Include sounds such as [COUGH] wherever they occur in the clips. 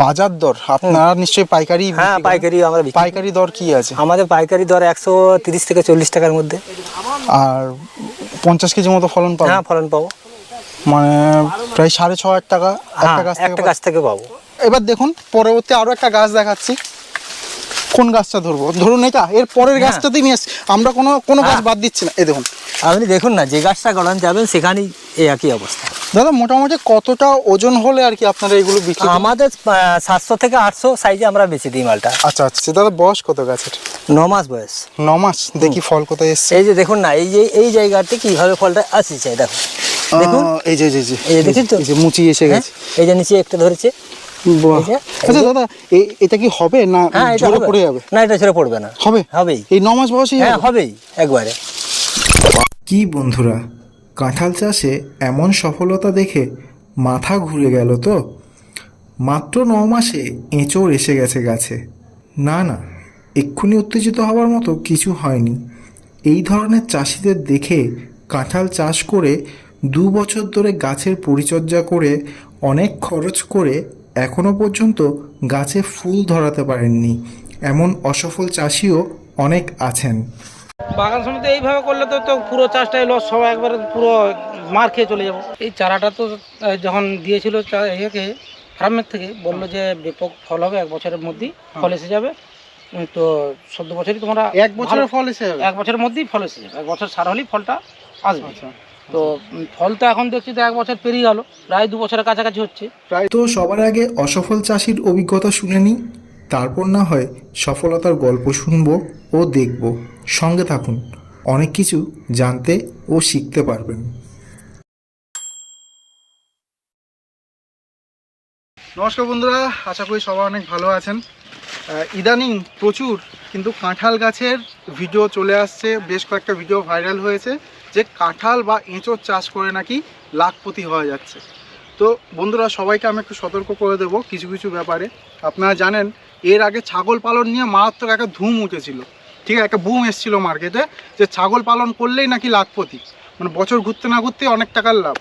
বাজার দর আপনারা নিশ্চয়ই পাইকারি হ্যাঁ পাইকারি আমরা পাইকারি দর কি আছে? আমাদের পাইকারি দর একশো তিরিশ থেকে চল্লিশ টাকার মধ্যে। আর পঞ্চাশ কেজি মতো ফলন পাবো? হ্যাঁ ফলন পাবো। মানে প্রায় সাড়ে ছ হাজার টাকা হ্যাঁ একটা গাছ থেকে একটা গাছ থেকে পাবো। এবার দেখুন পরবর্তী আরও একটা গাছ দেখাচ্ছি। কোন গাছটা ধরবো? ধরুন এটা এর পরের হ্যাঁ। গাছটাতেই নিয়ে আমরা কোনো কোনো গাছ বাদ দিচ্ছি না। এই দেখুন। আপনি দেখুন না যে গাছটা গড়ান যাবেন সেখানেই এই একই অবস্থা। দাদা মোটামুটি কতটা ওজন হলে আর কি আপনারা এগুলো বিক্রি আমাদের সাতশো থেকে আটশো সাইজে আমরা বেচে দিই মালটা। আচ্ছা আচ্ছা দাদা বয়স কত গাছের? ন মাস বয়স। ন মাস? দেখি ফল কোথায় এসছে। এই যে দেখুন না এই যে এই জায়গাতে কীভাবে ফলটা আসছে দেখুন। দেখুন। এই যে এই যে, এই দেখেন তো? এই যে মুচি এসে হ্যাঁ, গেছে। এই যে নিচে একটা ধরেছে। আচ্ছা দাদা এ- এটা কি হবে না হ্যাঁ এটা ঝরে পড়ে যাবে? না এটা ঝরে পড়বে না। হবে? হবেই। এই ন মাস বয়সেই হ্যাঁ হবেই একবারে। কি বন্ধুরা কাঁঠাল চাষে এমন সফলতা দেখে মাথা ঘুরে গেল তো। মাত্র ন মাসে এঁচড় এসে গেছে গাছে। না না, এক্ষুনি উত্তেজিত হওয়ার মতো কিছু হয়নি। এই ধরনের চাষিদের দেখে কাঁঠাল চাষ করে দু বছর ধরে গাছের পরিচর্যা করে, অনেক খরচ করে এখনও পর্যন্ত গাছে ফুল ধরাতে পারেননি। এমন অসফল চাষিও অনেক আছেন। বাগান সমিতি এইভাবে করলে তো তো পুরো চাষটাই লস সবাই একবারে পুরো মার খেয়ে চলে যাব। এই চারাটা তো যখন দিয়েছিল ইয়েকে ফার্মের থেকে বলল যে ব্যাপক ফল হবে এক বছরের মধ্যেই ফল এসে যাবে। তো চোদ্দ বছরই তোমরা এক বছরের ফল এসে যাবে। এক বছরের মধ্যেই ফল এসে যাবে। এক বছর সার হলেই ফলটা আসবে। আচ্ছা। তো ফল তো এখন দেখছি তো এক বছর পেরিয়ে গেল প্রায় দু বছরের কাছাকাছি হচ্ছে। প্রায় তো সবার আগে অসফল চাষির অভিজ্ঞতা শুনে নিই তারপর না হয় সফলতার গল্প শুনব ও দেখব। সঙ্গে থাকুন। অনেক কিছু জানতে ও শিখতে পারবেন। নমস্কার বন্ধুরা, আশা করি সবাই অনেক ভালো আছেন। ইদানিং প্রচুর কিন্তু কাঁঠাল গাছের ভিডিও চলে আসছে, বেশ কয়েকটা ভিডিও ভাইরাল হয়েছে যে কাঁঠাল বা এঁচোড় চাষ করে নাকি লাখপতি হওয়া যাচ্ছে। তো বন্ধুরা, সবাইকে আমি একটু সতর্ক করে দেবো কিছু কিছু ব্যাপারে। আপনারা জানেন, এর আগে ছাগল পালন নিয়ে মারাত্মক একটা ধুম উঠেছিল। ঠিক আছে, একটা বুম এসেছিল মার্কেটে যে ছাগল পালন করলেই নাকি লাখপতি মানে বছর ঘুরতে না ঘুরতে অনেক টাকার লাভ।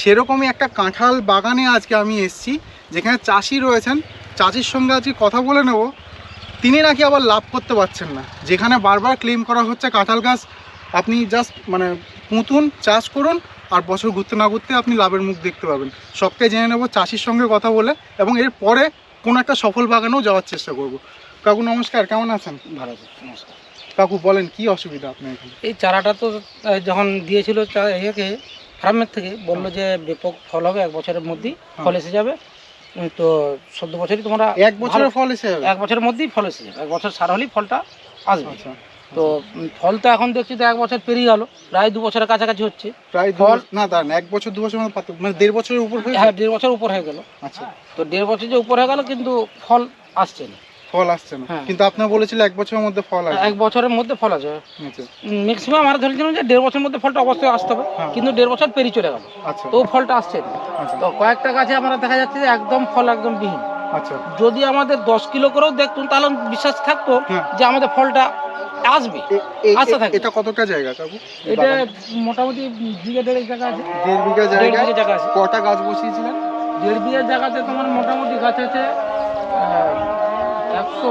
সেরকমই একটা কাঁঠাল বাগানে আজকে আমি এসেছি, যেখানে চাষি রয়েছেন। চাষির সঙ্গে আজকে কথা বলে নেব। তিনি নাকি আবার লাভ করতে পারছেন না। যেখানে বারবার ক্লেম করা হচ্ছে কাঁঠাল গাছ, আপনি জাস্ট মানে পুঁতুন, চাষ করুন, আর বছর ঘুরতে না ঘুরতে আপনি লাভের মুখ দেখতে পাবেন। সবটাই জেনে নেব, চাষির সঙ্গে কথা বলে, এবং এর পরে কোনো একটা সফল বাগানেও যাওয়ার চেষ্টা করব। কাকু নমস্কার কেমন আছেন? ভালো আছে, নমস্কার। কাকু বলেন কি অসুবিধা আপনার এখানে? এই চারাটা তো যখন দিয়েছিল ইয়েকে ফার্মের থেকে বলল যে ব্যাপক ফল হবে এক বছরের মধ্যেই ফল এসে যাবে। তো চোদ্দ বছরই তোমরা এক বছরের ফল এসে যাবে? এক বছরের মধ্যেই ফল এসে যাবে। এক বছর সার হলেই ফলটা আসবে। আচ্ছা। তো ফল তো এখন দেখছি তো এক বছর পেরিয়ে গেল প্রায় দু বছরের কাছাকাছি হচ্ছে। প্রায় ফল- না দাঁড়ান এক বছর দু বছর মানে দেড় বছরের উপর হয়ে হ্যাঁ দেড় বছর উপর হয়ে গেল। আচ্ছা। তো দেড় বছর যে উপর হয়ে গেল কিন্তু ফল আসছে না। ফল আসছে না। হ্যাঁ। কিন্তু আপনার বলেছিলেন এক বছরের মধ্যে ফল আসবে। এক বছরের মধ্যে ফল আসবে। আচ্ছা। ম্যাক্সিমাম আমরা ধরেছিলাম যে দেড় বছরের মধ্যে ফলটা অবশ্যই আসতে হবে। হ্যাঁ। কিন্তু দেড় বছর পেরিয়ে চলে গেল। আচ্ছা। তো ফলটা আসছে আচ্ছা। তো কয়েকটা গাছে আমরা দেখা যাচ্ছে যে একদম ফল একদম বিহীন। আচ্ছা। যদি আমাদের দশ কিলো করেও দেখতুন তাহলে বিশ্বাস থাকতো হ্যাঁ। যে আমাদের ফলটা আসবে এ- এ- আশা এ- থাকে। এটা কতটা জায়গা কাকু? এটা মোটামুটি বিঘে দেড়েক জায়গা আছে। দেড় বিঘা বিঘে জায়গা আছে। কটা গাছ বসিয়েছিলেন? দেড় বিঘের জায়গাতে তোমার মোটামুটি গাছ আছে একশো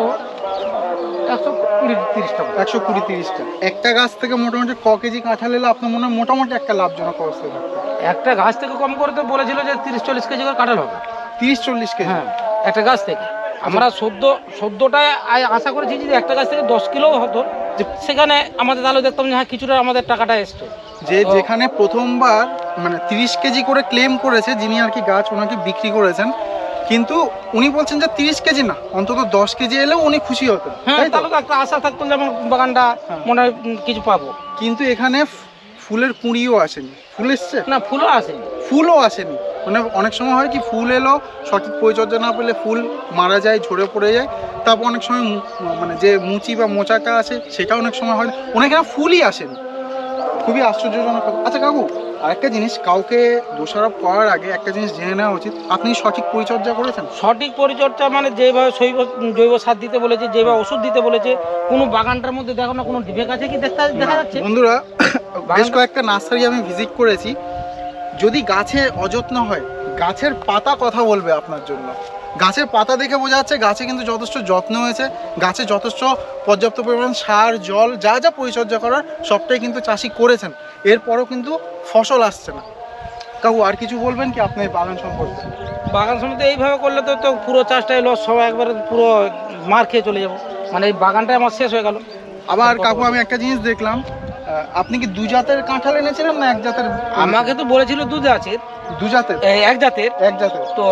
একশো কুড়ি তিরিশটা একশো কুড়ি তিরিশটা। একটা গাছ থেকে মোটামুটি ক কেজি কাঁঠাল এলে আপনার মনে হয় মোটামুটি একটা লাভজনক অবস্থায় থাকবে একটা গাছ থেকে কম করে তো বলেছিল যে তিরিশ চল্লিশ কেজি করে কাটাল হবে। তিরিশ চল্লিশ কেজি? হ্যাঁ একটা গাছ থেকে। আমরা সদ্য সদ্যটায় আশা করেছি যদি একটা গাছ থেকে দশ কিলো হতো। যে সেখানে আমাদের তাহলে দেখতাম যে হ্যাঁ কিছুটা আমাদের টাকাটা এসছে। যে যেখানে প্রথমবার মানে তিরিশ কেজি করে ক্লেম করেছে যিনি আর কি গাছ ওনাকে বিক্রি করেছেন কিন্তু উনি বলছেন যে তিরিশ কেজি না অন্তত দশ কেজি এলেও উনি খুশি হতেন হ্যাঁ তাহলে তো একটা আশা থাকতো যে আমার বাগানটা হ্যাঁ। মনে হয় কিছু পাবো। কিন্তু এখানে ফুলের কুঁড়িও আসেনি। ফুল এসছে? না ফুলও আসেনি। ফুলও আসেনি। মানে অনেক সময় হয় কি ফুল এলো সঠিক পরিচর্যা না পেলে ফুল মারা যায় ঝরে পড়ে যায়। তারপর অনেক সময় মানে যে মুচি বা মোচাটা আছে সেটা অনেক সময় হয়। অনেক ফুলই আসেনি। খুবই আশ্চর্যজনক আচ্ছা কাকু আরেকটা জিনিস কাউকে দোষারোপ করার আগে একটা জিনিস জেনে নেওয়া উচিত। আপনি সঠিক পরিচর্যা করেছেন? সঠিক পরিচর্যা মানে যেভাবে জৈব জৈব সার দিতে বলেছে যেভাবে ওষুধ দিতে বলেছে কোনো বাগানটার মধ্যে দেখো না কোনো ডিফেক্ট আছে কি দেখতে দেখা যাচ্ছে? বন্ধুরা বেশ কয়েকটা নার্সারি আমি ভিজিট করেছি। যদি গাছে অযত্ন হয় গাছের পাতা কথা বলবে আপনার জন্য। গাছের পাতা দেখে বোঝা যাচ্ছে গাছে কিন্তু যথেষ্ট যত্ন হয়েছে। গাছে যথেষ্ট পর্যাপ্ত পরিমাণ সার জল যা যা পরিচর্যা করার সবটাই কিন্তু চাষি করেছেন। এরপরও কিন্তু ফসল আসছে না। কাকু আর কিছু বলবেন কি আপনার বাগান সম্পর্কে? বাগান সমিতি এইভাবে করলে তো তো পুরো চাষটাই লস সবাই একবারে পুরো মার খেয়ে চলে যাব। মানে এই বাগানটাই আমার শেষ হয়ে গেল। আবার কাকু আমি একটা জিনিস দেখলাম আপনি কি দু জাতের কাঁঠাল এনেছিলেন না এক জাতের? আমাকে তো বলেছিল দুধ আছে দু জাতের? এক জাতের। এক জাতের। তো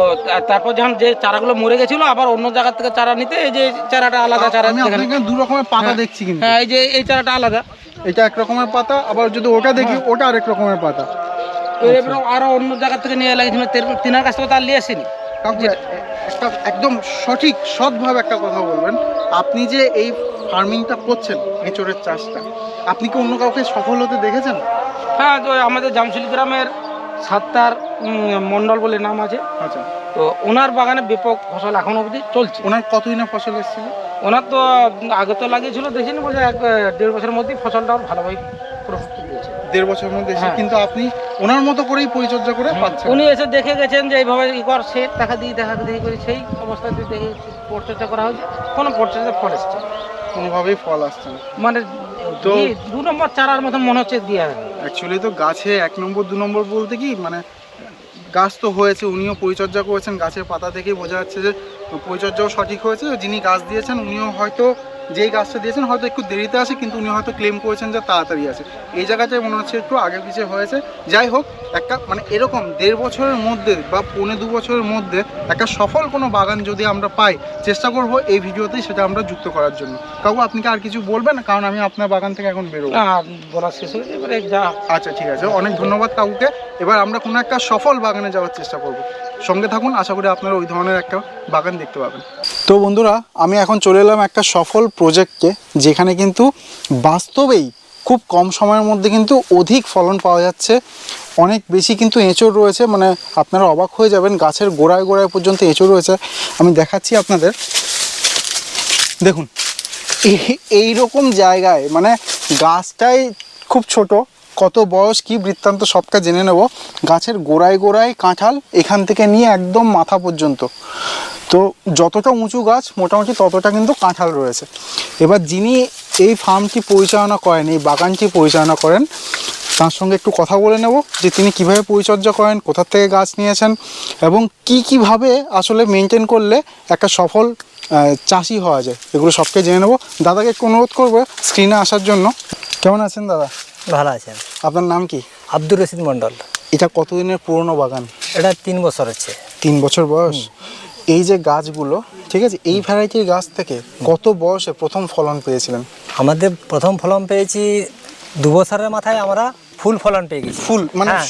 তারপর যখন যে চারাগুলো মরে গেছিল আবার অন্য জায়গা থেকে চারা নিতে এই যে চারাটা আলাদা চারা আমি। দু রকমের পাতা হ্যাঁ। দেখছি কিন্তু। হ্যাঁ এই যে এই চারাটা আলাদা। এটা এক রকমের পাতা আবার যদি ওটা দেখি। ওটা আরেক রকমের পাতা। আরও অন্য জায়গা থেকে নিয়ে লাগিয়েছিল তের- তিনার কাছ থেকে তো আর নিয়ে আসেনি? একটা একদম সঠিক সৎভাবে একটা কথা বলবেন। আপনি যে এই ফার্মিংটা করছেন এঁচড়ের চাষটা আপনি কি অন্য কাউকে সফল হতে দেখেছেন? হ্যাঁ তো আমাদের জামশিল গ্রামের সাত্তার মন্ডল বলে নাম আছে। আচ্ছা। তো ওনার বাগানে ব্যাপক ফসল এখন অবধি চলছে। ওনার কতই না ফসল এসেছিল? ওনার তো আগে তো লাগিয়েছিল দেখেন বলে এক দেড় বছরের মধ্যেই ফসলটা ওর ভালোভাবে দেড় বছরের মধ্যে এসে হ্যাঁ। কিন্তু আপনি ওনার মতো করেই পরিচর্যা করে পাচ্ছেন। উনি এসে দেখে গেছেন যে এইভাবে ই কর সে টাকা দিয়ে দেখা দিয়ে করে সেই অবস্থাতে দেখে পরিচর্যা করা হয়েছে। কোনো পরিচর্যা ফল এসছে কোনোভাবেই ফল আসছে না। মানে তো- দু নম্বর চারার মতো মনে হচ্ছে দিয়ে অ্যাকচুয়ালি তো গাছে এক নম্বর দু নম্বর বলতে কি মানে গাছ তো হয়েছে, উনিও পরিচর্যা করেছেন, গাছের পাতা থেকেই বোঝা যাচ্ছে যে পরিচর্যাও সঠিক হয়েছে। যিনি গাছ দিয়েছেন, উনিও হয়তো যেই গাছটা দিয়েছেন হয়তো একটু দেরিতে আসে কিন্তু উনি হয়তো ক্লেম করেছেন যে তাড়াতাড়ি আছে। এই জায়গাটায় মনে হচ্ছে একটু আগে পিছিয়ে হয়েছে। যাই হোক একটা মানে এরকম দেড় বছরের মধ্যে বা পৌনে দু বছরের মধ্যে একটা সফল কোনো বাগান যদি আমরা পাই চেষ্টা করব এই ভিডিওতেই সেটা আমরা যুক্ত করার জন্য। কাকু আপনি কি আর কিছু বলবেন? কারণ আমি আপনার বাগান থেকে এখন বেরোবো। না বলা শেষ হয়েছে এবারে যা। আচ্ছা ঠিক আছে। অনেক ধন্যবাদ কাকুকে। এবার আমরা কোনো একটা সফল বাগানে যাওয়ার চেষ্টা করব। সঙ্গে থাকুন, আশা করি আপনারা ওই ধরনের একটা বাগান দেখতে পাবেন। তো বন্ধুরা, আমি এখন চলে এলাম একটা সফল প্রজেক্টে যেখানে কিন্তু বাস্তবেই খুব কম সময়ের মধ্যে কিন্তু অধিক ফলন পাওয়া যাচ্ছে। অনেক বেশি কিন্তু এঁচড় রয়েছে মানে আপনারা অবাক হয়ে যাবেন, গাছের গোড়ায় গোড়ায় পর্যন্ত এঁচড় রয়েছে। আমি দেখাচ্ছি আপনাদের। দেখুন, এই রকম জায়গায় মানে গাছটাই খুব ছোট কত বয়স, কি বৃত্তান্ত সবটা জেনে নেব। গাছের গোড়ায় গোড়ায় কাঁঠাল এখান থেকে নিয়ে একদম মাথা পর্যন্ত। তো যতটা উঁচু গাছ, মোটামুটি ততটা কিন্তু কাঁঠাল রয়েছে। এবার যিনি এই ফার্মটি পরিচালনা করেন, এই বাগানটি পরিচালনা করেন, তার সঙ্গে একটু কথা বলে নেব যে তিনি কীভাবে পরিচর্যা করেন কোথার থেকে গাছ নিয়েছেন, এবং কি কীভাবে আসলে মেনটেন করলে একটা সফল চাষি হওয়া যায়। এগুলো সবকে জেনে নেব। দাদাকে একটু অনুরোধ করব স্ক্রিনে আসার জন্য। কেমন আছেন দাদা? ভালো আছেন। আপনার নাম কি? আব্দুর রশিদ মন্ডল এটা কতদিনের পুরনো বাগান? এটা তিন বছর হচ্ছে। তিন বছর বয়স? এই যে গাছগুলো ঠিক আছে এই ভ্যারাইটির গাছ থেকে কত বয়সে প্রথম ফলন পেয়েছিলেন? আমাদের প্রথম ফলন পেয়েছি দু বছরের মাথায় আমরা ফুল ফলন পেয়ে গেছি। ফুল মানে হ্যাঁ,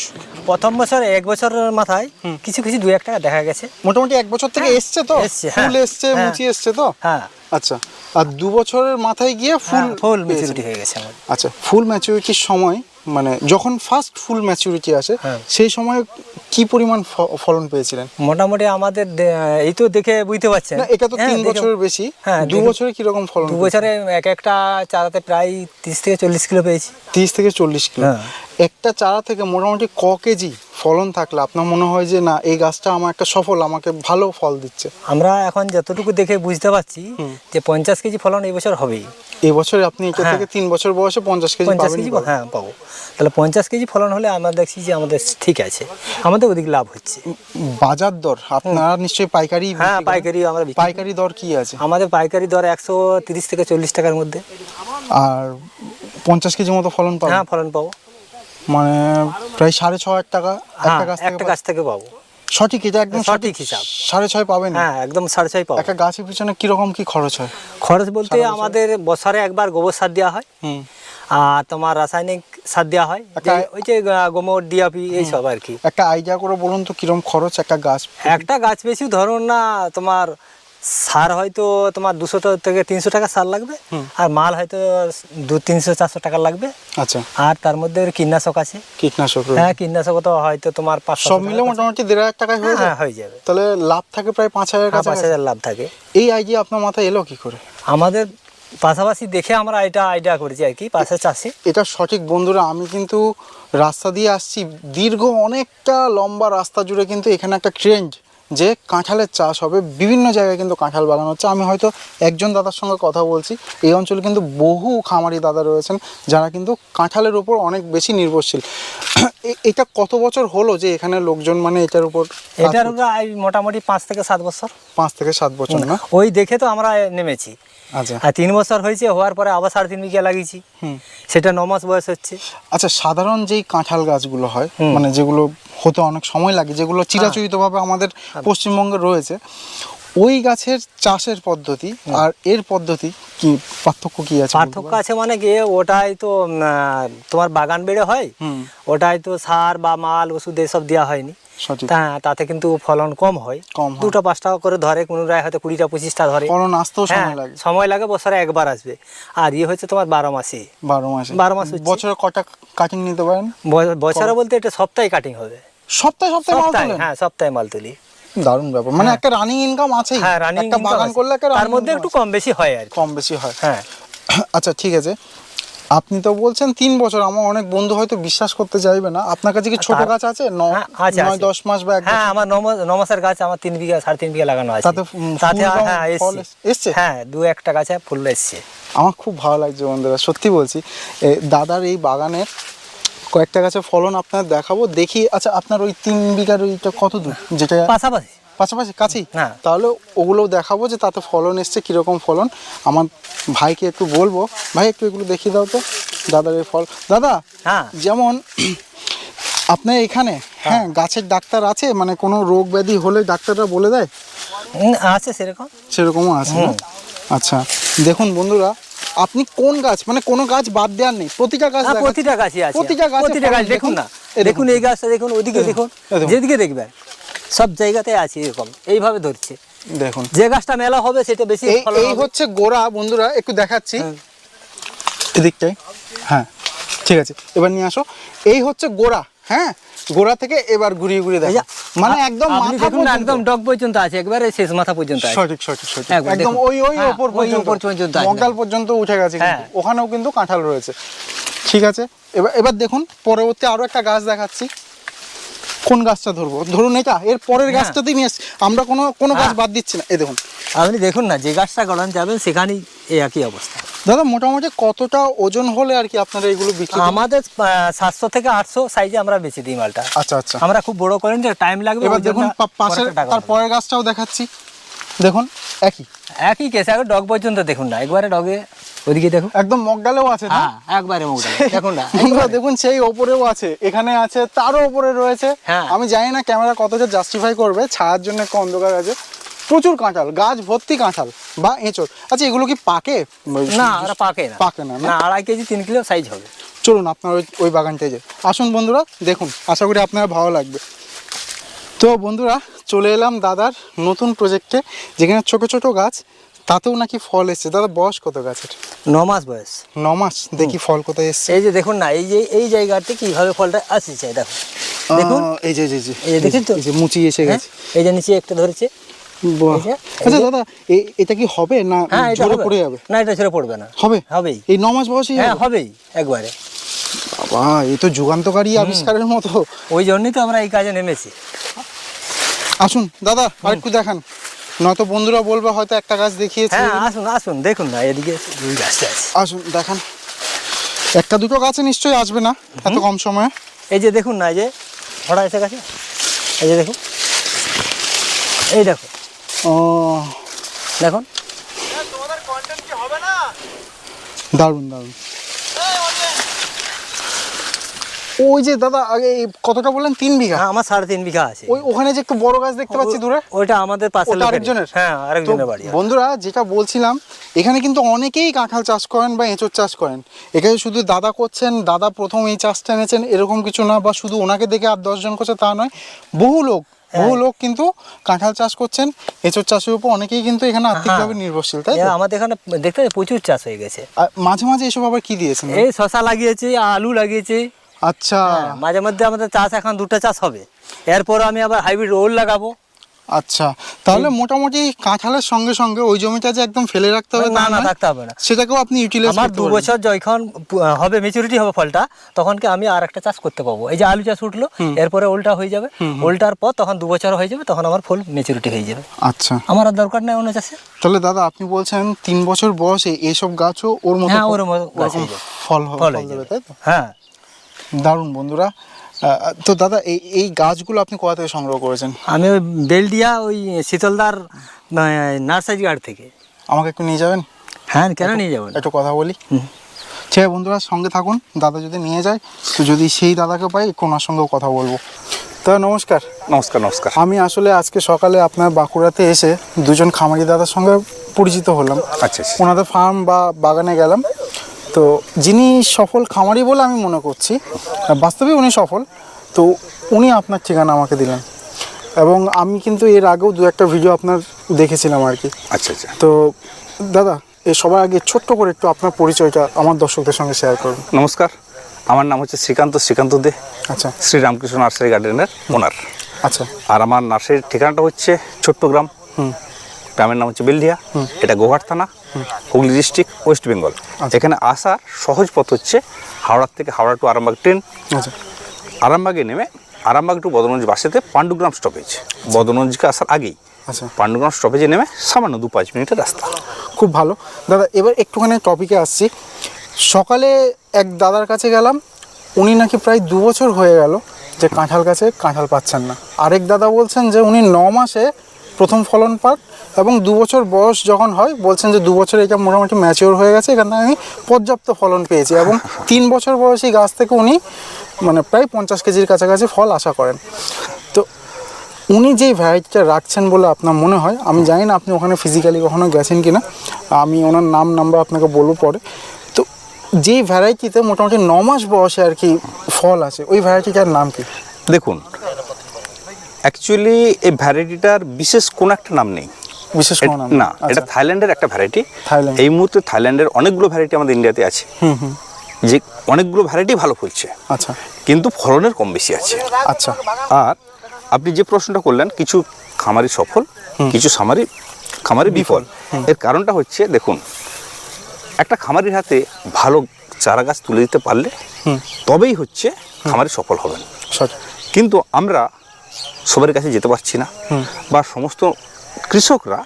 প্রথম বছর এক বছরের মাথায় কিছু কিছু দু এক টাকা দেখা গেছে। মোটামুটি এক বছর থেকে এসছে তো? এসছে, হ্যাঁ। ফুল এসছে হ্যাঁ। মুচি এসছে তো? হ্যাঁ। আচ্ছা। আর দু বছরের মাথায় গিয়ে ফুল ফুল ম্যাচুরিটি হয়ে গেছে আমাদের আচ্ছা ফুল ম্যাচুরিটির সময় মানে যখন ফার্স্ট ফুল ম্যাচুরিটি আসে হ্যাঁ। সেই সময় কি পরিমাণ ফলন পেয়েছিলেন? মোটামুটি আমাদের এই তো দেখে বুঝতে পারছেন। না এটা তো হ্যাঁ, তিন বছরের বেশি। হ্যাঁ, দু বছরে কীরকম ফলন দু বছরে এক একটা চারাতে প্রায় তিরিশ থেকে চল্লিশ কিলো পেয়েছি। তিরিশ থেকে চল্লিশ কিলো। হ্যাঁ। একটা চারা থেকে মোটামুটি ক কেজি ফলন থাকলে আপনার মনে হয় যে না এই গাছটা আমার একটা সফল আমাকে ভালো ফল দিচ্ছে আমরা এখন যতটুকু দেখে বুঝতে পারছি যে পঞ্চাশ কেজি ফলন এই বছর হবেই। এই বছরে আপনি এটা হ্যাঁ। থেকে তিন বছর বয়সে পঞ্চাশ কেজি পঞ্চাশ কেজি হ্যাঁ পাবো। তাহলে পঞ্চাশ কেজি ফলন হলে আমরা দেখছি যে আমাদের ঠিক আছে। আমাদের ওদিক লাভ হচ্ছে। বাজার দর আপনারা নিশ্চয়ই পাইকারি হ্যাঁ পাইকারি আমরা পাইকারি দর কি আছে? আমাদের পাইকারি দর একশো তিরিশ থেকে চল্লিশ টাকার মধ্যে। আর পঞ্চাশ কেজি মতো ফলন পাবেন? হ্যাঁ ফলন পাবো। মানে প্রায় সাড়ে ছ হাজার টাকা হ্যাঁ একটা গাছ থেকে একটা গাছ থেকে পাবো। সঠিক এটা একদম সঠিক হিসাব। সাড়ে ছয় পাবেন? হ্যাঁ একদম সাড়ে ছয় পাবো। একটা গাছের পিছনে কীরকম কি খরচ হয়? খরচ বলতে আমাদের বছরে একবার গোবর সার দেওয়া হয়। আর তোমার রাসায়নিক সার দেওয়া হয়। ওই যে গোমর ডিআপি এইসব আর কি। একটা আইডিয়া করে বলুন তো কীরকম খরচ একটা গাছ? একটা গাছ বেশি ধরুন না তোমার সার হয়তো তোমার দুশো থেকে তিনশো টাকা সার লাগবে আর মাল হয়তো দু তিনশো চারশো টাকা লাগবে। আচ্ছা। আর তার মধ্যে কীটনাশক আছে। কীটনাশক হ্যাঁ কীটনাশক তো হয়তো তোমার পাঁচশো সব মিলে মোটামুটি দেড় হাজার টাকায় হয়ে হ্যাঁ যায় হয়ে যাবে। তাহলে লাভ থাকে প্রায় পাঁচ হাজার হ্যাঁ, পাঁচ হাজার লাভ থাকে। এই আইডিয়া আপনার মাথায় এলো কি করে? আমাদের পাশাপাশি দেখে আমরা এটা আইডিয়া করেছি আর কি পাশে চাষে। এটা সঠিক বন্ধুরা আমি কিন্তু রাস্তা দিয়ে আসছি। দীর্ঘ অনেকটা লম্বা রাস্তা জুড়ে কিন্তু এখানে একটা ট্রেন্ড যে কাঁঠালের চাষ হবে বিভিন্ন জায়গায় কিন্তু কাঁঠাল বাগান হচ্ছে। আমি হয়তো একজন দাদার সঙ্গে কথা বলছি এই অঞ্চলে কিন্তু বহু খামারি দাদা রয়েছেন যারা কিন্তু কাঁঠালের উপর অনেক বেশি নির্ভরশীল। এটা কত বছর হলো যে এখানে লোকজন মানে এটার উপর এটার? মোটামুটি পাঁচ থেকে সাত বছর। পাঁচ থেকে সাত বছর না? ওই দেখে তো আমরা নেমেছি। আর তিন বছর হয়েছে হওয়ার পরে আবার সাড়ে তিন বিঘা লাগিয়েছি। সেটা ন মাস বয়স হচ্ছে। আচ্ছা সাধারণ যেই কাঁঠাল গাছগুলো হয় হ্যাঁ। মানে যেগুলো হতে অনেক সময় লাগে যেগুলো চিরাচরিতভাবে আমাদের পশ্চিমবঙ্গে রয়েছে ওই গাছের চাষের পদ্ধতি আর এর পদ্ধতি কি পার্থক্য কি আছে পার্থক্য আছে মানে কি ওটাই তো তোমার বাগান বেড়ে হয়। ওটাই তো সার বা মাল ওষুধ এসব দেওয়া হয়নি। তাতে কিন্তু ফলন কম হয়। কম দুটো পাঁচটা করে ধরে কোনো রায় হয়তো কুড়িটা পঁচিশটা ধরে। ফলন আসতেও হ্যাঁ সময় লাগে। সময় লাগে বছরে একবার আসবে। আর ইয়ে হচ্ছে তোমার বারো মাসে। বারো মাসে। বারো মাস বছরে কটা কাটিং নিতে পারেন? বছরে বলতে এটা সপ্তাহে কাটিং হবে। সপ্তাহে সপ্তাহে হ্যাঁ সপ্তাহে মাল তুলি। দারুণ ব্যাপার। মানে একটা রানিং ইনকাম আছেই। হ্যাঁ রানিং একটা বাগান করলে তার মধ্যে একটু কম বেশি হয় আর কম বেশি হয়। হ্যাঁ। আচ্ছা ঠিক আছে। আপনি তো বলছেন তিন বছর আমার অনেক বন্ধু হয়তো বিশ্বাস করতে চাইবে না। আপনার কাছে কি ছোট গাছ আছে? হ্যাঁ, নয় দশ মাস বা হ্যাঁ আমার ন মাসের গাছ আমার তিন বিঘা সাড়ে তিন বিঘা লাগানো আছে। তাতে হ্যাঁ এসছে? হ্যাঁ দু একটা গাছে ফুল এসছে। আমার খুব ভালো লাগছে বন্ধুরা সত্যি বলছি। দাদার এই বাগানের কয়েকটা গাছে ফলন আপনার দেখাবো দেখি। আচ্ছা আপনার ওই তিন বিঘার ওইটা কত দূর যেটা পাশাপাশি। পাশাপাশি কাছেই হ্যাঁ। তাহলে ওগুলো দেখাবো যে তাতে ফলন এসছে কীরকম ফলন। আমার ভাইকে একটু বলব ভাই একটু এগুলো দেখিয়ে দাও তো দাদার এই ফল। দাদা হ্যাঁ। যেমন [CLEARS THROAT] আপনার এখানে হ্যাঁ। গাছের ডাক্তার আছে? মানে কোনো রোগ ব্যাধি হলে ডাক্তাররা বলে দেয়? আছে সেরকম। সেরকমও আছে? আচ্ছা দেখুন বন্ধুরা আপনি কোন গাছ মানে কোনো গাছ বাদ দেওয়ার নেই প্রতিটা গাছ হ্যাঁ প্রতিটা গাছই আছে। প্রতিটা গাছে প্রতিটা গাছ দেখুন না। দেখুন এই গাছটা দেখুন ওদিকে দেখুন এই দেখুন। যেদিকে দেখবেন সব জায়গাতে আছে এরকম। এইভাবে ধরছে। দেখুন। যে গাছটা মেলা হবে সেটা বেশি এই। হচ্ছে গোড়া বন্ধুরা একটু দেখাচ্ছি। হ্যাঁ। এদিকটাই হ্যাঁ ঠিক আছে। এবার নিয়ে আসো। এই হচ্ছে গোড়া হ্যাঁ? গোড়া থেকে এবার ঘুরিয়ে ঘুরিয়ে দেখো। মানে একদম মাথা না, পর্যন্ত। একদম ডগ পর্যন্ত আছে একবারে শেষ মাথা পর্যন্ত আছে। সঠিক সঠিক সঠিক। একদম ওই ওই হ্যাঁ, ওপর পর্যন্ত। ওপর পর্যন্ত মগডাল পর্যন্ত উঠে গেছে কিন্তু। হ্যাঁ। ওখানেও কিন্তু কাঁঠাল রয়েছে। ঠিক আছে? এবার এবার দেখুন পরবর্তী আরও একটা গাছ দেখাচ্ছি। কোন গাছটা ধরবো? ধরুন এটা এর পরের হ্যাঁ। গাছটাতেই নিয়ে আমরা কোনো কোনো গাছ। বাদ দিচ্ছি না। এই দেখুন। আপনি দেখুন না যে গাছটা গড়ান যাবেন সেখানেই এই একই অবস্থা। দাদা মোটামুটি কতটা ওজন হলে আর কি আপনারা এগুলো বিক্রি আমাদের সাতশো থেকে আটশো সাইজে আমরা বেশি দিই মালটা। আচ্ছা আচ্ছা। আমরা খুব বড় করেন যে টাইম লাগবে এবার দেখুন পাশের তার পরের গাছটাও দেখাচ্ছি। দেখুন একই। একই কেস আগে ডগ পর্যন্ত দেখুন না একবারে ডগে ওদিকে দেখুন একদম মগডালেও আছে হ্যাঁ একবারে [LAUGHS] দেখুন না। দেখুন সেই ওপরেও আছে এখানে আছে তারও ওপরে রয়েছে। হ্যাঁ। আমি জানি না ক্যামেরা কতটা জাস্টিফাই করবে ছায়ার জন্য একটু অন্ধকার আছে। প্রচুর কাঁঠাল গাছ ভর্তি কাঁঠাল বা এঁচড়। আচ্ছা এগুলো কি পাকে? না ওরা পাকে না। পাকে না, না? না আড়াই কেজি তিন কিলো সাইজ হবে। চলুন আপনার ওই ওই বাগানটায় যে আসুন বন্ধুরা দেখুন আশা করি আপনার ভালো লাগবে। তো বন্ধুরা চলে এলাম দাদার নতুন প্রজেক্টে যেখানে ছোট ছোট গাছ তাতেও নাকি ফল এসছে? দাদা বয়স কত গাছের? ন মাস বয়স। ন মাস? দেখি ফল কোথায় এসছে? এই যে দেখুন না এই যে এই জায়গাতে কীভাবে ফলটা আসছে দেখুন দেখুন। এই যে এই যে, এই দেখেন তো? এই যে মুচি এসে হ্যাঁ? গেছে। এই যে নিচে একটা ধরেছে। আচ্ছা দাদা এটা কি হবে না হ্যাঁ ঝরে পড়ে যাবে? না এটা ছেড়ে পড়বে না। হবে? হবেই। এই ন মাস বয়সী হ্যাঁ হবেই একবারে। বাবা এই তো যুগান্তকারী আবিষ্কারের মতো। ওই জন্যই তো আমরা এই কাজে নেমেছি। আসুন দাদা আরেকটু দেখান। নয়তো বন্ধুরা বলবে হয়তো একটা গাছ দেখিয়েছে। হ্যাঁ আসুন আসুন দেখুন না এদিকে দুই গাছটা আছে। আসুন দেখান। একটা দুটো গাছে নিশ্চয়ই আসবে না এত কম সময়ে? এই যে দেখুন না এই যে ছড়া এসে গেছে। এই যে দেখুন। এই দেখো। ও। দেখুন। দারুণ দারুণ। ওই যে দাদা আগে কতটা বললেন? তিন বিঘা? হ্যাঁ আমার সাড়ে তিন বিঘা আছে। ওই ওখানে যে একটু বড় গাছ দেখতে পাচ্ছি দূরে? ওইটা আমাদের পাশে আরেকজনের? হ্যাঁ আরেকজনের বাড়ি বন্ধুরা যেটা বলছিলাম এখানে কিন্তু অনেকেই কাঁঠাল চাষ করেন বা এঁচড় চাষ করেন। এখানে শুধু দাদা করছেন দাদা প্রথম এই চাষটা এনেছেন এরকম কিছু না বা শুধু ওনাকে দেখে আর দশজন করছে তা নয় বহু লোক বহু লোক কিন্তু কাঁঠাল চাষ করছেন এঁচড় চাষের উপর অনেকেই কিন্তু এখানে আর্থিকভাবে নির্ভরশীল তাই আমাদের এখানে দেখতে প্রচুর চাষ হয়ে গেছে। মাঝে মাঝে এসব আবার কি দিয়েছেন? এই শশা লাগিয়েছি আলু লাগিয়েছি। আচ্ছা। হ্যাঁ, মাঝে মধ্যে আমাদের চাষ এখন দুটো চাষ হবে। এরপর আমি আবার হাইব্রিড ওল লাগাবো। আচ্ছা তাহলে মোটামুটি কাঁঠালের সঙ্গে সঙ্গে ওই জমিটা যে একদম ফেলে রাখতে হবে না না থাকতে হবে না। সেটাকেও আপনি ইউটিলাইজ আমার দু বছর যখন হবে মেচুরিটি হবে ফলটা তখন কি আমি আর একটা চাষ করতে পাবো। এই যে আলু চাষ উঠল এরপরে ওলটা হয়ে যাবে। ওলটার পর তখন দু বছর হয়ে যাবে তখন আমার ফুল মেচুরিটি হয়ে যাবে। আচ্ছা। আমার আর দরকার নেই অন্য চাষে। তাহলে দাদা আপনি বলছেন তিন বছর বয়সে এইসব গাছও ওর মতো হ্যাঁ, ওর মতো ফল ফল হয়ে যাবে। তাই তো? হ্যাঁ। দারুণ বন্ধুরা। তো দাদা এই এই গাছগুলো আপনি কোথা থেকে সংগ্রহ করেছেন? আমি ওই বেলডিয়া ওই শীতলদার নার্সারি গার্ড থেকে। আমাকে একটু নিয়ে যাবেন? হ্যাঁ কেন নিয়ে যাবেন একটু কথা বলি। ঠিক আছে বন্ধুরা সঙ্গে থাকুন। দাদা যদি নিয়ে যায় তো যদি সেই দাদাকে পাই একটু ওনার সঙ্গেও কথা বলব। দাদা নমস্কার। নমস্কার নমস্কার। আমি আসলে আজকে সকালে আপনার বাঁকুড়াতে এসে দুজন খামারি দাদার সঙ্গে পরিচিত হলাম। আচ্ছা আচ্ছা। ওনাদের ফার্ম বা বাগানে গেলাম। তো যিনি সফল খামারি বলে আমি মনে করছি বাস্তবে উনি সফল তো উনি আপনার ঠিকানা আমাকে দিলেন। এবং আমি কিন্তু এর আগেও দু একটা ভিডিও আপনার দেখেছিলাম আর কি। আচ্ছা আচ্ছা। তো দাদা এ সবার আগে ছোট্ট করে একটু আপনার পরিচয়টা আমার দর্শকদের সঙ্গে শেয়ার করুন। নমস্কার আমার নাম হচ্ছে শ্রীকান্ত শ্রীকান্ত দে। আচ্ছা। শ্রী রামকৃষ্ণ নার্সারি গার্ডেনের ওনার আচ্ছা। আর আমার নার্সারির ঠিকানাটা হচ্ছে ছোট্টগ্রাম। হুম। গ্রামের নাম হচ্ছে বেলডিয়া। এটা গোঘাট থানা হুগলি ডিস্ট্রিক্ট ওয়েস্ট বেঙ্গল এখানে আসার সহজ পথ হচ্ছে হাওড়ার থেকে হাওড়া টু আরামবাগ ট্রেন আচ্ছা। আরামবাগে নেমে আরামবাগ টু বদনগঞ্জ বাসেতে পাণ্ডুগ্রাম স্টপেজ বদনগঞ্জকে আসার আগেই আচ্ছা। পাণ্ডুগ্রাম স্টপেজে নেমে সামান্য দু পাঁচ মিনিটের রাস্তা। খুব ভালো। দাদা এবার একটুখানি টপিকে আসছি। সকালে এক দাদার কাছে গেলাম উনি নাকি প্রায় দু বছর হয়ে গেল যে কাঁঠাল গাছে কাঁঠাল পাচ্ছেন না। আরেক দাদা বলছেন যে উনি ন মাসে প্রথম ফলন পান এবং দু বছর বয়স যখন হয়, বলছেন যে দু বছর এটা মোটামুটি ম্যাচিওর হয়ে গেছে, এখানে আমি পর্যাপ্ত ফলন পেয়েছি এবং তিন বছর বয়সী গাছ থেকে উনি মানে প্রায় পঞ্চাশ কেজির কাছাকাছি ফল আশা করেন। তো উনি যেই ভ্যারাইটিটা রাখছেন বলে আপনার মনে হয়, আমি জানি না আপনি ওখানে ফিজিক্যালি কখনো গেছেন কি না আমি ওনার নাম নাম্বার আপনাকে বলব পরে। তো যেই ভ্যারাইটিতে মোটামুটি ন মাস বয়সে আর কি ফল আছে, ওই ভ্যারাইটিটার নাম কি? দেখুন অ্যাকচুয়ালি এই ভ্যারাইটিটার বিশেষ কোনো একটা নাম নেই। বিশেষ কোনো নাম না এটা আচ্ছা। থাইল্যান্ডের একটা ভ্যারাইটি এই মুহূর্তে থাইল্যান্ডের অনেকগুলো ভ্যারাইটি আমাদের ইন্ডিয়াতে আছে। হুম হুম। যে অনেকগুলো ভ্যারাইটি ভালো ফলছে। আচ্ছা। কিন্তু ফলনের কম বেশি আছে। আচ্ছা। আর আপনি যে প্রশ্নটা করলেন কিছু খামারি সফল কিছু খামারি খামারি বিফল। এর কারণটা হচ্ছে দেখুন একটা খামারির হাতে ভালো চারা গাছ তুলে দিতে পারলে তবেই হচ্ছে খামারি সফল হবেন। কিন্তু আমরা সবার কাছে যেতে পারছি না। বা সমস্ত কৃষকরা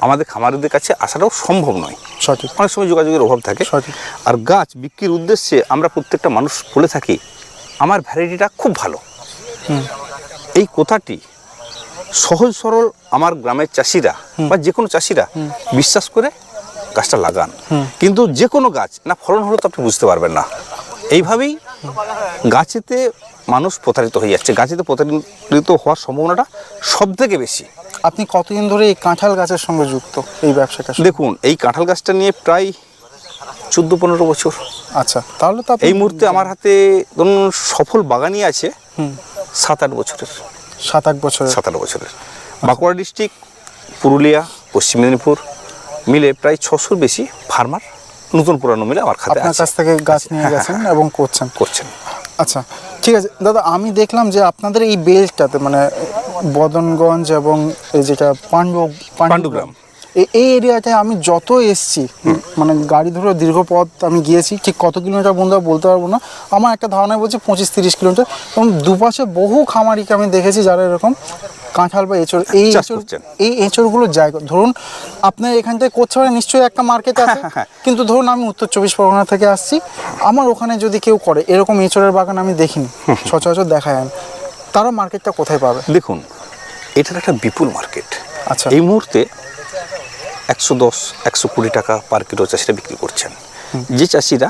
আমাদের খামারিদের কাছে আসাটাও সম্ভব নয়। সঠিক। অনেক সময় যোগাযোগের অভাব থাকে। সঠিক। আর গাছ বিক্রির উদ্দেশ্যে আমরা প্রত্যেকটা মানুষ বলে থাকি আমার ভ্যারাইটিটা খুব ভালো। এই কথাটি সহজ সরল আমার গ্রামের চাষিরা বা যে কোনো চাষিরা বিশ্বাস করে গাছটা লাগান। কিন্তু যে কোনো গাছ না ফলন হলে তো আপনি বুঝতে পারবেন না। এইভাবেই গাছেতে মানুষ প্রতারিত হয়ে যাচ্ছে গাছেতে প্রতারিত হওয়ার সম্ভাবনাটা সব থেকে বেশি। আপনি কতদিন ধরে এই কাঁঠাল গাছের সঙ্গে যুক্ত এই ব্যবসাটা দেখুন এই কাঁঠাল গাছটা নিয়ে প্রায় চোদ্দ পনেরো বছর। আচ্ছা তাহলে তো এই মুহূর্তে আমার হাতে ধরুন সফল বাগানই আছে সাত আট বছরের। সাত আট বছরের। সাত আট বছরের। বাঁকুড়া ডিস্ট্রিক্ট পুরুলিয়া পশ্চিম মেদিনীপুর মিলে প্রায় ছশোর বেশি ফার্মার নতুন পুরানো মিলে আমার খাতে আপনার কাছ থেকে গাছ নিয়ে গেছেন এবং করছেন। করছেন। আচ্ছা ঠিক আছে। দাদা আমি দেখলাম যে আপনাদের এই বেলটাতে মানে বদনগঞ্জ এবং এই যেটা পাণ্ডু পাণ্ডুগ্রাম। এই এরিয়াতে আমি যত এসছি মানে গাড়ি ধরে দীর্ঘ পথ আমি গিয়েছি ঠিক কত কিলোমিটার বন্ধুরা বলতে পারব না। আমার একটা ধারণায় বলছে পঁচিশ তিরিশ কিলোমিটার। এবং দুপাশে বহু খামারিকে আমি দেখেছি যারা এরকম কাঁঠাল বা এঁচড় এই এঁচড় এই এঁচড়গুলোর জায়গা ধরুন আপনার এখান থেকে মানে নিশ্চয়ই একটা মার্কেট আছে কিন্তু ধরুন আমি উত্তর চব্বিশ পরগনা থেকে আসছি আমার ওখানে যদি কেউ করে এরকম এঁচড়ের বাগান আমি দেখিনি সচরাচর দেখা যায় না। তারা মার্কেটটা কোথায় পাবে? দেখুন এটার একটা বিপুল মার্কেট। আচ্ছা। এই মুহূর্তে একশো দশ একশো কুড়ি টাকা পার কিলো চাষিরা বিক্রি করছেন। যে চাষিরা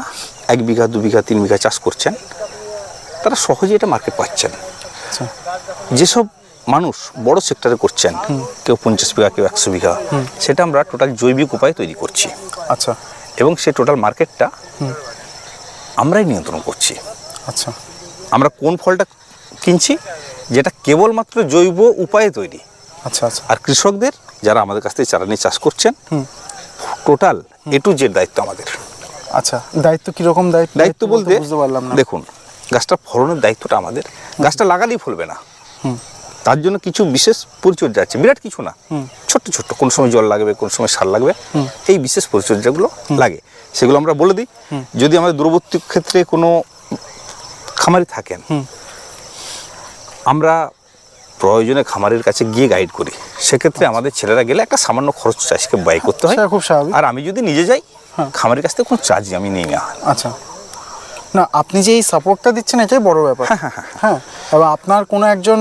এক বিঘা দু বিঘা তিন বিঘা চাষ করছেন তারা সহজে এটা মার্কেট পাচ্ছেন। আচ্ছা। যেসব মানুষ বড় সেক্টরে করছেন কেউ পঞ্চাশ বিঘা কেউ একশো বিঘা সেটা আমরা টোটাল জৈবিক উপায়ে তৈরি করছি। আচ্ছা। এবং সেই টোটাল মার্কেটটা আমরাই নিয়ন্ত্রণ করছি। আচ্ছা। আমরা কোন ফলটা কিনছি? যেটা কেবলমাত্র জৈব উপায়ে তৈরি। আচ্ছা আচ্ছা। আর কৃষকদের যারা আমাদের কাছ থেকে চারা নিয়ে চাষ করছেন টোটাল এ টু জেড দায়িত্ব আমাদের। আচ্ছা দায়িত্ব কীরকম দায়িত্ব? দায়িত্ব বলতে বুঝতে পারলাম না। দেখুন গাছটা ফলনের দায়িত্বটা আমাদের। গাছটা লাগালেই ফলবে না। তার জন্য কিছু বিশেষ পরিচর্যা আছে। বিরাট কিছু না। ছোট্ট ছোট্ট। কোন সময় জল লাগবে কোন সময় সার লাগবে। এই বিশেষ পরিচর্যাগুলো লাগে। সেগুলো আমরা বলে দিই। যদি আমাদের দূরবর্তী ক্ষেত্রে কোনো খামারি থাকেন আমরা প্রয়োজনে খামারের কাছে গিয়ে গাইড করি। সেক্ষেত্রে আমাদের ছেলেরা গেলে একটা সামান্য খরচ চাষিকে ব্যয় করতে হয়। সেটা খুব স্বাভাবিক। আর আমি যদি নিজে যাই খামারের কাছ থেকে কোনো চার্জই আমি নিই না। আচ্ছা। না আপনি যে এই সাপোর্টটা দিচ্ছেন এটাই বড় ব্যাপার। হ্যাঁ এবার আপনার কোনো একজন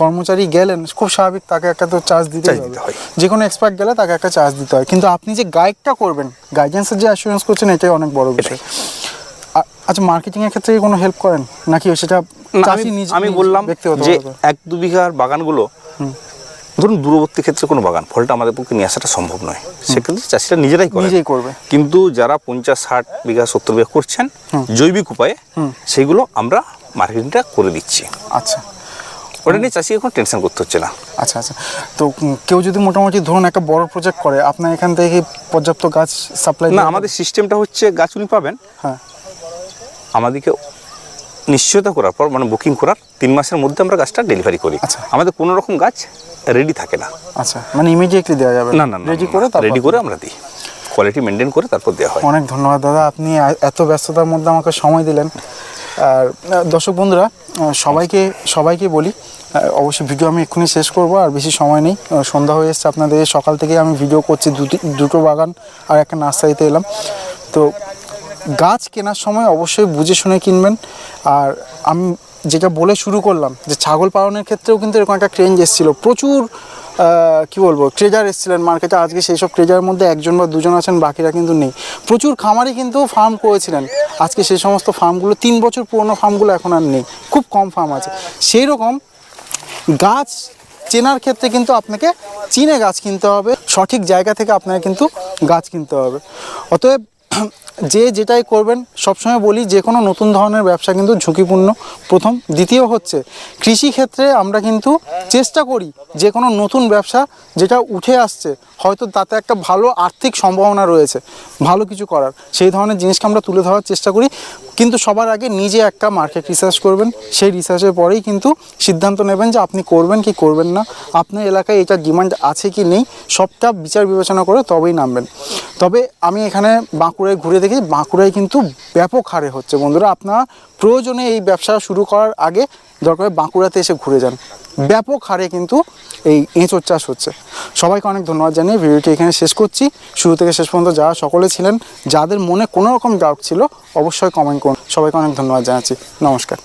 কর্মচারী গেলেন খুব স্বাভাবিক তাকে একটা তো চার্জ দিতে হবে। হয়। যে কোনো এক্সপার্ট গেলে তাকে একটা চার্জ দিতে হয়। কিন্তু আপনি যে গাইডটা করবেন গাইডেন্সের যে অ্যাসুরেন্স করছেন এটাই অনেক বড় বিষয়। আচ্ছা মার্কেটিং এর ক্ষেত্রে কোনো হেল্প করেন? নাকি সেটা আমি- বললাম যে এক দু বিঘার বাগানগুলো ধরুন দূরবর্তী ক্ষেত্রে কোনো বাগান ফলটা আমাদের পক্ষে নিয়ে আসাটা সম্ভব নয়। সেক্ষেত্রে চাষিরা নিজেরাই নিজেই করবে। কিন্তু যারা পঞ্চাশ ষাট বিঘা সত্তর বিঘা করছেন জৈবিক উপায়ে সেইগুলো আমরা মার্কেটিংটা করে দিচ্ছি। আচ্ছা। ওটা নিয়ে চাষিকে কোনো টেনশন করতে হচ্ছে না। আচ্ছা আচ্ছা। তো কেউ যদি মোটামুটি ধরুন একটা বড় প্রজেক্ট করে আপনার এখান থেকে পর্যাপ্ত গাছ সাপ্লাই না আমাদের সিস্টেমটা হচ্ছে গাছ উনি পাবেন। হ্যাঁ। আমাদেরকে নিশ্চয়তা করার পর মানে বুকিং করার তিন মাসের মধ্যে আমরা গাছটা ডেলিভারি করি। আচ্ছা। আমাদের কোনো রকম গাছ রেডি থাকে না। আচ্ছা মানে ইমিডিয়েটলি দেওয়া যাবে? না না রেডি করে রেডি করে আমরা দিই। কোয়ালিটি মেনটেন করে তারপর দেওয়া হয়। অনেক ধন্যবাদ দাদা। আপনি এত ব্যস্ততার মধ্যে আমাকে সময় দিলেন। আর দর্শক বন্ধুরা সবাইকে সবাইকে বলি অবশ্যই ভিডিও আমি এক্ষুনি শেষ করব আর বেশি সময় নেই। সন্ধ্যা হয়ে এসছে। আপনাদের সকাল থেকে আমি ভিডিও করছি দুটি দুটো বাগান আর একটা নার্সারিতে এলাম। তো গাছ কেনার সময় অবশ্যই বুঝে শুনে কিনবেন। আর আমি যেটা বলে শুরু করলাম, যে ছাগল পালনের ক্ষেত্রেও কিন্তু এরকম একটা ট্রেন্ড এসেছিল। প্রচুর কি বলব ট্রেজার এসেছিলেন মার্কেটে আজকে সেই সব ট্রেজারের মধ্যে একজন বা দুজন আছেন, বাকিরা কিন্তু নেই। প্রচুর খামারি কিন্তু ফার্ম করেছিলেন। আজকে সেই সমস্ত ফার্মগুলো তিন বছর পুরনো ফার্মগুলো এখন আর নেই। খুব কম ফার্ম আছে। সেই রকম গাছ চেনার ক্ষেত্রে কিন্তু আপনাকে চিনে গাছ কিনতে হবে। সঠিক জায়গা থেকে আপনাকে কিন্তু গাছ কিনতে হবে। অতএব [CLEARS THROAT] যে যেটাই করবেন, সবসময় বলি যে কোনো নতুন ধরনের ব্যবসা কিন্তু ঝুঁকিপূর্ণ। প্রথম। দ্বিতীয় হচ্ছে কৃষি ক্ষেত্রে আমরা কিন্তু চেষ্টা করি যে কোনো নতুন ব্যবসা যেটা উঠে আসছে, হয়তো তাতে একটা ভালো আর্থিক সম্ভাবনা রয়েছে, ভালো কিছু করার। সেই ধরনের জিনিসকে আমরা তুলে ধরার চেষ্টা করি। কিন্তু সবার আগে নিজে একটা মার্কেট রিসার্চ করবেন। সেই রিসার্চের পরেই কিন্তু সিদ্ধান্ত নেবেন যে আপনি করবেন কি করবেন না। আপনার এলাকায় এটা ডিমান্ড আছে কি নেই, সবটা বিচার বিবেচনা করে তবেই নামবেন। তবে আমি এখানে বাঁকুড়ায় ঘুরে দেখি বাঁকুড়ায় কিন্তু ব্যাপক হারে হচ্ছে। বন্ধুরা, আপনারা প্রয়োজনে এই ব্যবসা শুরু করার আগে দরকার বাঁকুড়াতে এসে ঘুরে যান। ব্যাপক হারে কিন্তু এই এঁচোর চাষ হচ্ছে। সবাইকে অনেক ধন্যবাদ জানিয়ে ভিডিওটি এখানে শেষ করছি। শুরু থেকে শেষ পর্যন্ত যারা সকলে ছিলেন, যাদের মনে কোনো রকম ডাউট ছিল, অবশ্যই কমেন্ট করুন। সবাইকে অনেক ধন্যবাদ জানাচ্ছি। নমস্কার।